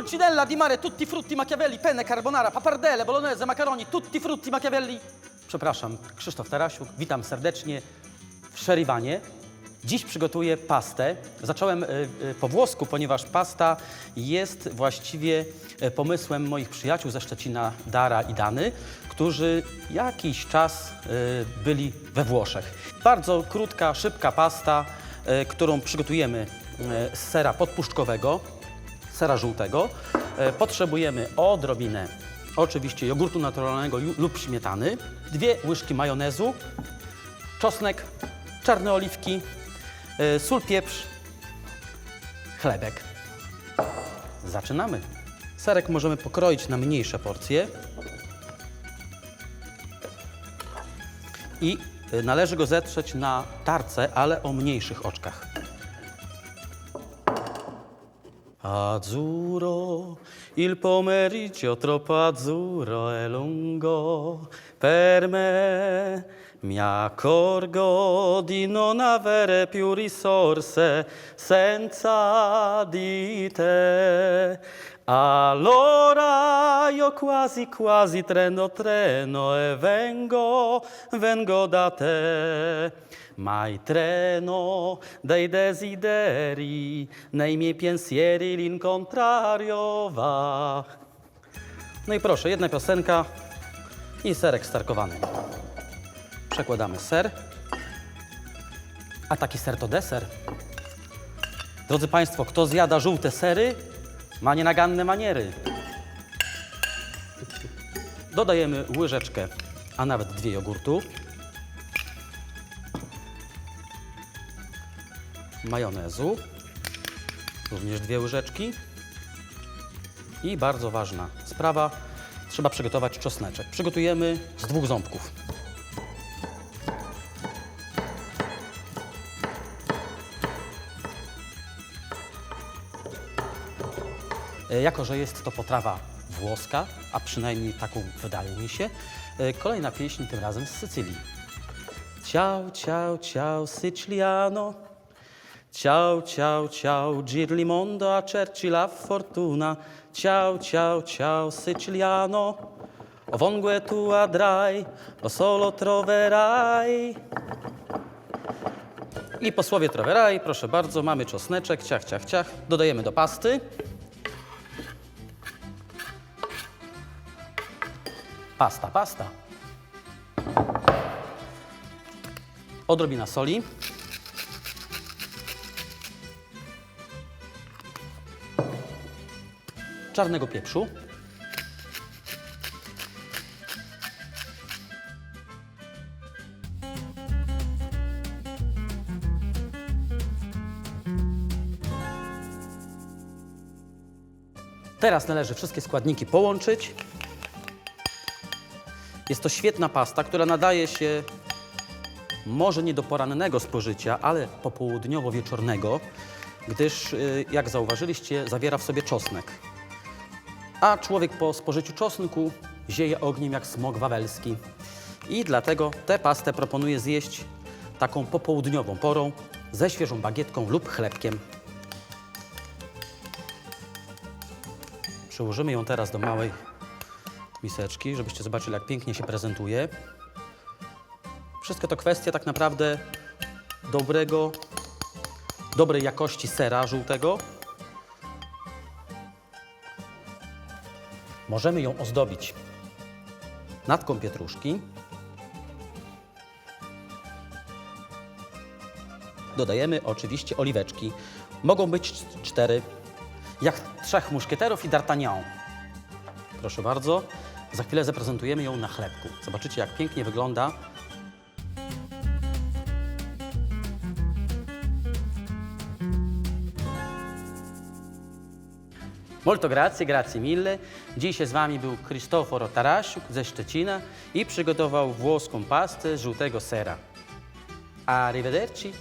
Pulcinella di mare, tutti frutti Machiavelli, penne carbonara, papardelle, bolognese, macaroni, tutti frutti Machiavelli. Przepraszam, Krzysztof Tarasiuk, witam serdecznie w Szeriwanie. Dziś przygotuję pastę. Zacząłem y, y, po włosku, ponieważ pasta jest właściwie y, pomysłem moich przyjaciół ze Szczecina, Dara i Dany, którzy jakiś czas byli we Włoszech. Bardzo krótka, szybka pasta, którą przygotujemy z sera podpuszczkowego, sera żółtego. E, Potrzebujemy odrobinę oczywiście jogurtu naturalnego lub śmietany, dwie łyżki majonezu, czosnek, czarne oliwki, e, sól, pieprz, chlebek. Zaczynamy. Serek możemy pokroić na mniejsze porcje i e, należy go zetrzeć na tarce, ale o mniejszych oczkach. Azzurro, il pomeriggio troppo azzurro e lungo per me. Mi accorgo di non avere più risorse senza di te. Allora quasi quasi treno treno e vengo, vengo da te. Ma il treno dei desideri, nei miei pensieri l'incontrario va. No i proszę, jedna piosenka i serek starkowany. Przekładamy ser. A taki ser to deser. Drodzy Państwo, kto zjada żółte sery, ma nienaganne maniery. Dodajemy łyżeczkę, a nawet dwie jogurtu. majonezu, również dwie łyżeczki. I bardzo ważna sprawa, trzeba przygotować czosneczek. Przygotujemy z dwóch ząbków. E, Jako, że jest to potrawa włoska, a przynajmniej taką wydaje mi się, e, kolejna pieśń tym razem z Sycylii. Ciao, ciao, ciao, Siciliano. Ciao, ciao, ciao, gir il mondo a cerci la fortuna. Ciao, ciao, ciao, Siciliano. Ovunque tu andrai, lo solo troverai. I po słowie troverai, proszę bardzo, mamy czosneczek, ciach, ciach, ciach. Dodajemy do pasty. Pasta, pasta. Odrobina soli. czarnego pieprzu. Teraz należy wszystkie składniki połączyć. Jest to świetna pasta, która nadaje się może nie do porannego spożycia, ale popołudniowo-wieczornego, gdyż, y, jak zauważyliście, zawiera w sobie czosnek. A człowiek po spożyciu czosnku zieje ogniem jak smok wawelski. I dlatego tę pastę proponuję zjeść taką popołudniową porą ze świeżą bagietką lub chlebkiem. Przełożymy ją teraz do małej miseczki, żebyście zobaczyli, jak pięknie się prezentuje. Wszystko to kwestia tak naprawdę dobrego, dobrej jakości sera żółtego. Możemy ją ozdobić natką pietruszki. Dodajemy oczywiście oliweczki. Mogą być cztery, jak trzech muszkieterów i d'Artagnan. Proszę bardzo. Za chwilę zaprezentujemy ją na chlebku. Zobaczycie, jak pięknie wygląda. Molto grazie, grazie mille. Dzisiaj z Wami był Cristoforo Tarasiuk ze Szczecina i przygotował włoską pastę żółtego sera. Arrivederci